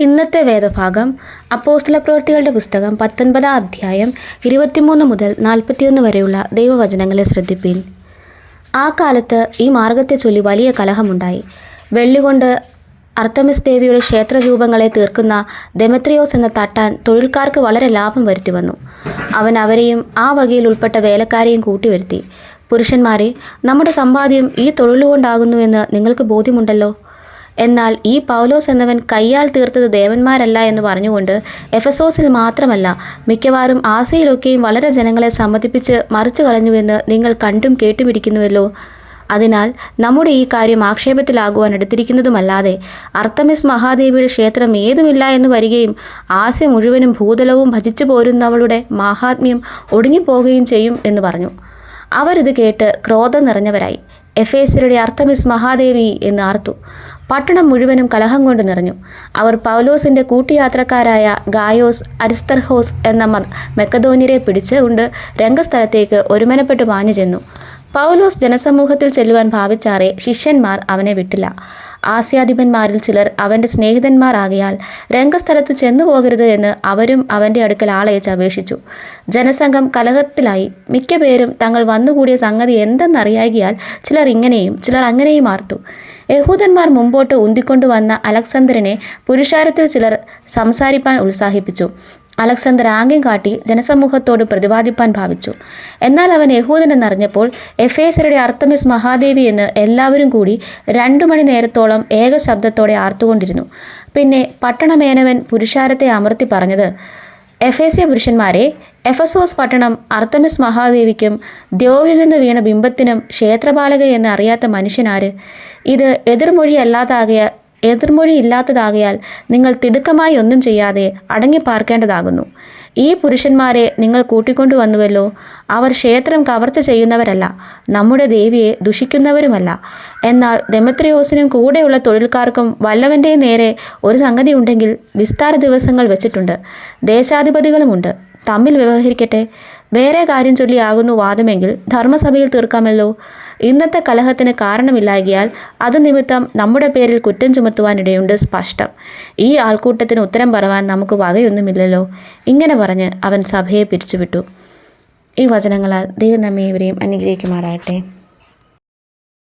ഇന്നത്തെ വേദഭാഗം അപ്പോസ്തല പ്രവൃത്തികളുടെ പുസ്തകം പത്തൊൻപതാം അധ്യായം ഇരുപത്തിമൂന്ന് മുതൽ നാൽപ്പത്തിയൊന്ന് വരെയുള്ള ദൈവവചനങ്ങളെ ശ്രദ്ധിപ്പീൻ. ആ കാലത്ത് ഈ മാർഗത്തെ ചൊല്ലി വലിയ കലഹമുണ്ടായി. വെള്ളികൊണ്ട് അർത്തമിസ് ദേവിയുടെ ക്ഷേത്രരൂപങ്ങളെ തീർക്കുന്ന ദെമത്രിയോസ് എന്ന തട്ടാൻ തൊഴിൽക്കാർക്ക് വളരെ ലാഭം വരുത്തി വന്നു. അവൻ അവരെയും ആ വകയിൽ ഉൾപ്പെട്ട വേലക്കാരെയും കൂട്ടിവരുത്തി. പുരുഷന്മാരെ നമ്മുടെ സമ്പാദ്യം ഈ തൊഴിലുകൊണ്ടാകുന്നുവെന്ന് നിങ്ങൾക്ക് ബോധ്യമുണ്ടല്ലോ? എന്നാൽ ഈ പൗലോസ് എന്നവൻ കയ്യാൽ തീർത്തത് ദേവന്മാരല്ല എന്ന് പറഞ്ഞുകൊണ്ട് എഫസോസിൽ മാത്രമല്ല മിക്കവാറും ആസയിലൊക്കെയും വളരെ ജനങ്ങളെ സമ്മതിപ്പിച്ച് മറിച്ചു കളഞ്ഞുവെന്ന് നിങ്ങൾ കണ്ടും കേട്ടുമിരിക്കുന്നുവല്ലോ. അതിനാൽ നമ്മുടെ ഈ കാര്യം ആക്ഷേപത്തിലാകുവാൻ എടുത്തിരിക്കുന്നതുമല്ലാതെ അർത്തമിസ് മഹാദേവിയുടെ ക്ഷേത്രം ഏതുമില്ല എന്ന് വരികയും ആസ്യ മുഴുവനും ഭൂതലവും ഭജിച്ചു പോരുന്നവളുടെ മാഹാത്മ്യം ഒടുങ്ങിപ്പോകുകയും ചെയ്യും എന്ന് പറഞ്ഞു. അവരിത് കേട്ട് ക്രോധം നിറഞ്ഞവരായി. എഫേസ്യരുടെ അർത്തമിസ് മഹാദേവി എന്ന് ആർത്തു. പട്ടണം മുഴുവനും കലഹം കൊണ്ട് നിറഞ്ഞു. അവർ പൗലോസിന്റെ കൂട്ടുയാത്രക്കാരായ ഗായോസ് അരിസ്തർഹോസ് എന്ന മ- പിടിച്ചുകൊണ്ട് പിടിച്ച് കൊണ്ട് രംഗസ്ഥലത്തേക്ക് ഒരുമനപ്പെട്ട് പാഞ്ഞു ചെന്നു പൗലോസ് ജനസമൂഹത്തിൽ ചെല്ലുവാൻ ഭാവിച്ചാറെ ശിഷ്യന്മാർ അവനെ വിട്ടില്ല. ആസ്യാധിപന്മാരിൽ ചിലർ അവന്റെ സ്നേഹിതന്മാരാകയാൽ രംഗസ്ഥലത്ത് ചെന്നു പോകരുത് എന്ന് അവരും അവന്റെ അടുക്കൽ ആളയച്ച് അപേക്ഷിച്ചു. ജനസംഘം കലഹത്തിലായി. മിക്ക പേരും തങ്ങൾ വന്നുകൂടിയ സംഗതി എന്തെന്നറിയാകിയാൽ ചിലർ ഇങ്ങനെയും ചിലർ അങ്ങനെയും ആർത്തു. യഹൂദന്മാർ മുമ്പോട്ട് ഉന്തിക്കൊണ്ടുവന്ന അലക്സന്ദ്രനെ പുരുഷാരത്തിൽ ചിലർ സംസാരിപ്പാൻ ഉത്സാഹിപ്പിച്ചു. അലക്സാണ്ടർ ആംഗ്യം കാട്ടി ജനസമൂഹത്തോട് പ്രതിപാദിപ്പാൻ ഭാവിച്ചു. എന്നാൽ അവൻ യഹൂദനെന്നറിഞ്ഞപ്പോൾ എഫേസരുടെ അർത്തമിസ് മഹാദേവി എന്ന് എല്ലാവരും കൂടി രണ്ടു മണി നേരത്തോളം ഏക ശബ്ദത്തോടെ ആർത്തുകൊണ്ടിരുന്നു. പിന്നെ പട്ടണമേനവൻ പുരുഷാരത്തെ അമർത്തി പറഞ്ഞത് എഫേസ്യ പുരുഷന്മാരെ എഫസോസ് പട്ടണം അർത്തമിസ് മഹാദേവിക്കും ദ്യോവിൽ നിന്ന് വീണ ബിംബത്തിനും ക്ഷേത്രപാലക എന്ന് അറിയാത്ത മനുഷ്യനാര്? ഇത് എതിർമൊഴി അല്ലാതാകയ എതിർമൊഴി ഇല്ലാത്തതാകയാൽ നിങ്ങൾ തിടുക്കമായി ഒന്നും ചെയ്യാതെ അടങ്ങി പാർക്കേണ്ടതാകുന്നു. ഈ പുരുഷന്മാരെ നിങ്ങൾ കൂട്ടിക്കൊണ്ടുവന്നുവല്ലോ. അവർ ക്ഷേത്രം കവർച്ച ചെയ്യുന്നവരല്ല നമ്മുടെ ദേവിയെ ദുഷിക്കുന്നവരുമല്ല. എന്നാൽ ദെമത്രിയോസിനും കൂടെയുള്ള തൊഴിൽക്കാർക്കും വല്ലവന്റെ നേരെ ഒരു സംഗതി ഉണ്ടെങ്കിൽ വിസ്താര ദിവസങ്ങൾ വെച്ചിട്ടുണ്ട്. ദേശാധിപതികളുമുണ്ട്. തമ്മിൽ വ്യവഹരിക്കട്ടെ. വേറെ കാര്യം ചൊല്ലിയാകുന്നു വാദമെങ്കിൽ ധർമ്മസഭയിൽ തീർക്കാമല്ലോ. ഇന്നത്തെ കലഹത്തിന് കാരണമില്ലാകിയാൽ അത് നിമിത്തം നമ്മുടെ പേരിൽ കുറ്റം ചുമത്തുവാനിടയുണ്ട് സ്പഷ്ടം. ഈ ആൾക്കൂട്ടത്തിന് ഉത്തരം പറവാൻ നമുക്ക് വകയൊന്നുമില്ലല്ലോ. ഇങ്ങനെ പറഞ്ഞ് അവൻ സഭയെ പിരിച്ചുവിട്ടു. ഈ വചനങ്ങളാൽ ദൈവം നമ്മെ ഇവരെയും അനുഗ്രഹിക്കുമാറാകട്ടെ.